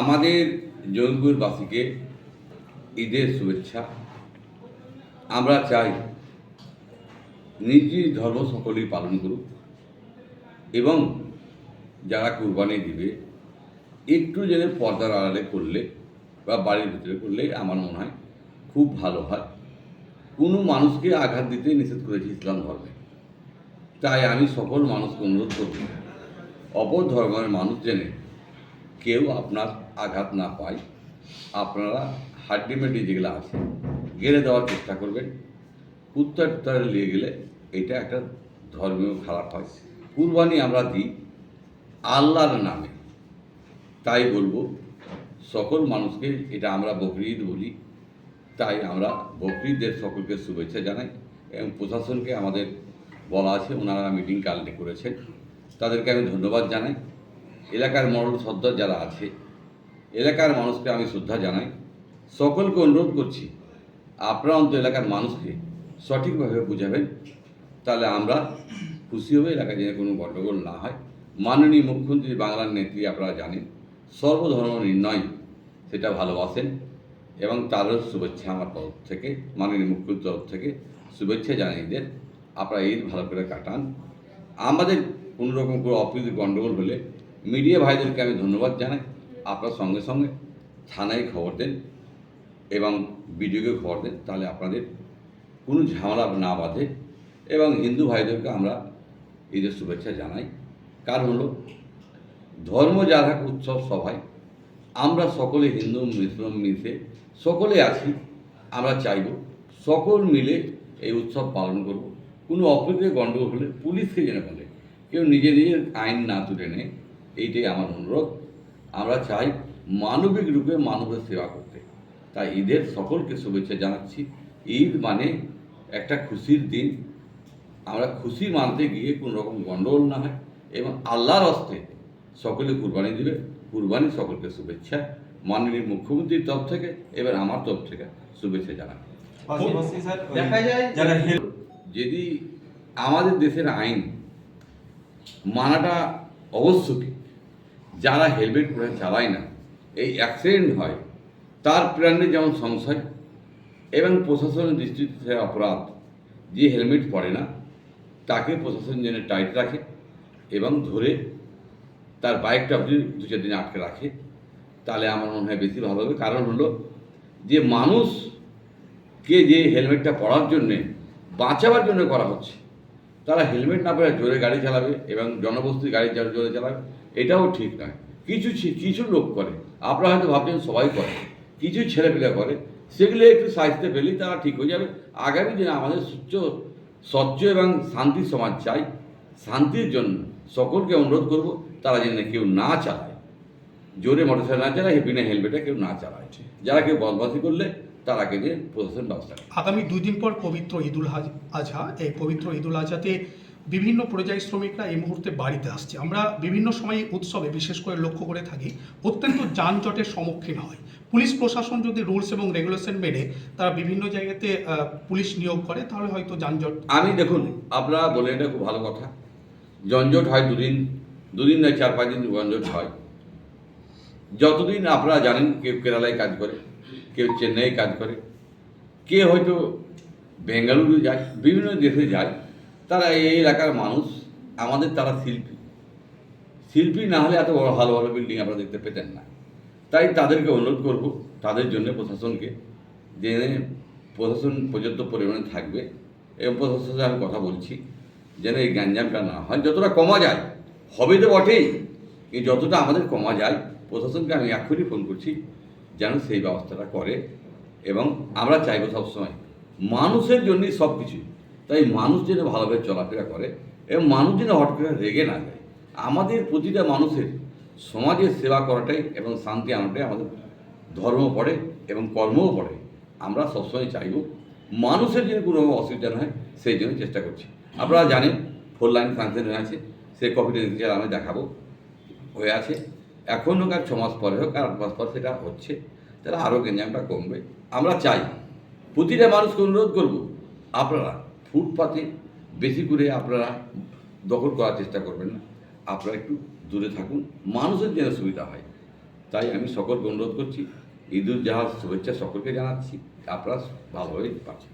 আমাদের জঙ্গিপুরবাসীকে ঈদের শুভেচ্ছা। আমরা চাই নিজ ধর্ম সকলেই পালন করুক এবং যারা কুরবানি দিবে, একটু যেন পর্দার আড়ালে করলে বা বাড়ির ভিতরে করলে আমার মনে হয় খুব ভালো হয়। কোনো মানুষকে আঘাত দিতে নিষেধ করেছে ইসলাম ধর্মে। তাই আমি সকল মানুষকে অনুরোধ করব অপর ধর্মের মানুষ জেনে কেউ আপনার আঘাত না পায়। আপনারা হাড্ডিমেডি যেগুলো আছে, গেড়ে দেওয়ার চেষ্টা করবেন। কুত্তা টুত্তারে নিয়ে গেলে এটা একটা ধর্মীয় খারাপ হয়। কুরবানি আমরা দিই আল্লাহর নামে। তাই বলব, সকল মানুষকে এটা আমরা বকরিদ বলি। তাই আমরা বকরিদের সকলকে শুভেচ্ছা জানাই এবং প্রশাসনকে আমাদের বলা আছে, ওনারা মিটিং কালকে করেছেন। তাদেরকে আমি ধন্যবাদ জানাই। এলাকার মরল সর্দার যারা আছে, এলাকার মানুষকে আমি শ্রদ্ধা জানাই। সকলকে অনুরোধ করছি, আপনারা অন্তত এলাকার মানুষকে সঠিকভাবে বুঝাবেন, তাহলে আমরা খুশি হবে এলাকায় যেন কোনো গণ্ডগোল না হয়। মাননীয় মুখ্যমন্ত্রী বাংলার নেত্রী আপনারা জানেন, সর্বধর্ম নির্ণয় সেটা ভালোবাসেন এবং তারও শুভেচ্ছা আমার তরফ থেকে, মাননীয় মুখ্যমন্ত্রীর তরফ থেকে শুভেচ্ছা জানাই ঈদের আপনারা ঈদ ভালো করে কাটান। আমাদের কোনো রকম কোনো অপ্রীতি গণ্ডগোল হলে মিডিয়া ভাইদেরকে আমি ধন্যবাদ জানাই। আপনার সঙ্গে সঙ্গে থানায় খবর দেন এবং বিডিওকে খবর দেন, তাহলে আপনাদের কোনো ঝামেলা না বাঁধে এবং হিন্দু ভাইদেরকে আমরা ঈদের শুভেচ্ছা জানাই। কারণ হলো, ধর্ম যা থাক উৎসব সভায় আমরা সকলে হিন্দু, মুসলিম মিশে সকলে আছি, আমরা চাইব সকল মিলে এই উৎসব পালন করব। কোনো অপ্রীতি গণ্ডগোল হলে পুলিশকে যেন বলে। কেউ নিজে নিজের আইন না তুলে নেয় এইটাই আমার অনুরোধ। আমরা চাই মানবিক রূপে মানবের সেবা করতে। তাই ঈদের সকলকে শুভেচ্ছা জানাচ্ছি। ঈদ মানে একটা খুশির দিন। আমরা খুশি মানতে গিয়ে কোনো রকম গণ্ডগোল না হয় এবং আল্লাহর হস্তে সকলে কুরবানি দিবে। কুরবানি সকলকে শুভেচ্ছা। মাননীয় মুখ্যমন্ত্রীর তরফ থেকে এবার আমার তরফ থেকে শুভেচ্ছা দেখা যায় যারা যদি আমাদের দেশের আইন মানাটা অবশ্যই যারা হেলমেট পরে চালায় না, এই অ্যাক্সিডেন্ট হয়, তার প্রাণে যেমন সংশয় এবং প্রশাসনের দৃষ্টিতে অপরাধ, যে হেলমেট পরে না, তাকে প্রশাসন যেন টাইট রাখে এবং ধরে তার বাইকটা অবধি দু চার দিন আটকে রাখে, তাহলে আমার মনে হয় বেশি ভালো হবে। কারণ হলো যে মানুষকে যে হেলমেটটা পরার জন্যে বাঁচাবার জন্য করা হচ্ছে তারা হেলমেট না পরে জোরে গাড়ি চালাবে এবং জনবস্তি গাড়ি জোরে চালাবে, এটাও ঠিক নয়। কিছু কিছু লোক করে, আপনারা হয়তো ভাবছেন সবাই করে, কিছু ছেলেপিলে করে, সেগুলো একটু সাহিত্যে পেলেই তারা ঠিক হয়ে যাবে। আগামী দিনে আমাদের সুচ্চ স্বচ্ছ এবং শান্তি সমাজ চাই, শান্তির জন্য সকলকে অনুরোধ করব, তারা যেন কেউ না চালায়। জোরে মোটরসাইকেল না চালায়, বিনা হেলমেটে কেউ না চালায়। যারা কেউ বদমাশি করলে তারাকে যে প্রশাসন ব্যবস্থা আগামী দুই দিন পর পবিত্র ঈদুল আজহা এই পবিত্র ঈদুল আজহাতে বিভিন্ন পরিযায়ী শ্রমিকরা এই মুহূর্তে বাড়িতে আসছে। আমরা বিভিন্ন সময় উৎসবে বিশেষ করে লক্ষ্য করে থাকি অত্যন্ত যানজটের সম্মুখীন হয়। পুলিশ প্রশাসন যদি রুলস এবং রেগুলেশন মেনে তারা বিভিন্ন জায়গাতে পুলিশ নিয়োগ করে তাহলে হয়তো যানজট আমি দেখুন আপনারা বলেন এটা খুব ভালো কথা। যানজট হয় দুদিন দুদিন নয় চার পাঁচ দিন যানজট হয়। যতদিন আপনারা জানেন কেউ কেরালায় কাজ করে কেউ চেন্নাইয়ে কাজ করে, কে হয়তো বেঙ্গালুরু যায়, বিভিন্ন দেশে যায়, তারা এই এলাকার মানুষ, আমাদের তারা শিল্পী। শিল্পী না হলে এত বড় ভালো ভালো বিল্ডিং আপনারা দেখতে পেতেন না। তাই তাদেরকে অনুরোধ করব, তাদের জন্য প্রশাসনকে, যে প্রশাসন পর্যাপ্ত পরিমাণে থাকবে, এবং প্রশাসনের সাথে আমি কথা বলছি, যেন এই গ্যাঞ্জামটা না হয়। যতটা কমা যায়, হবে তো বটেই যতটা আমাদের কমা যায়, প্রশাসনকে আমি এক্ষুনি ফোন করছি। যেন সেই ব্যবস্থাটা করে এবং আমরা চাইব সবসময় মানুষের জন্যই সব কিছু। তাই মানুষ যেন ভালোভাবে চলাফেরা করে এবং মানুষ যেন হট করে রেগে না যায়। আমাদের প্রতিটা মানুষের সমাজের সেবা করাটাই এবং শান্তি আনাটাই আমাদের ধর্ম পড়ে এবং কর্মও পড়ে। আমরা সবসময় চাইব মানুষের যেন কোনো অসুবিধা না হয়, সেই জন্য চেষ্টা করছি। আপনারা জানেন ফোর লাইন ফাংশন হয়ে আছে। সেই কপিটা আমি দেখাবো। হয়ে আছে। এখন হোক আর ছ মাস পরে হোক, আর আট মাস পর সেটা হচ্ছে, তাহলে আরও গেঞ্জামটা কমবে। আমরা চাই, প্রতিটা মানুষকে অনুরোধ করব, আপনারা ফুটপাতে বেশি করে আপনারা দখল করার চেষ্টা করবেন না। আপনারা একটু দূরে থাকুন, মানুষের যেন সুবিধা হয়। তাই আমি সকলকে অনুরোধ করছি ঈদুল জাহাজ শুভেচ্ছা সকলকে জানাচ্ছি, আপনারা ভালোভাবে পাচ্ছেন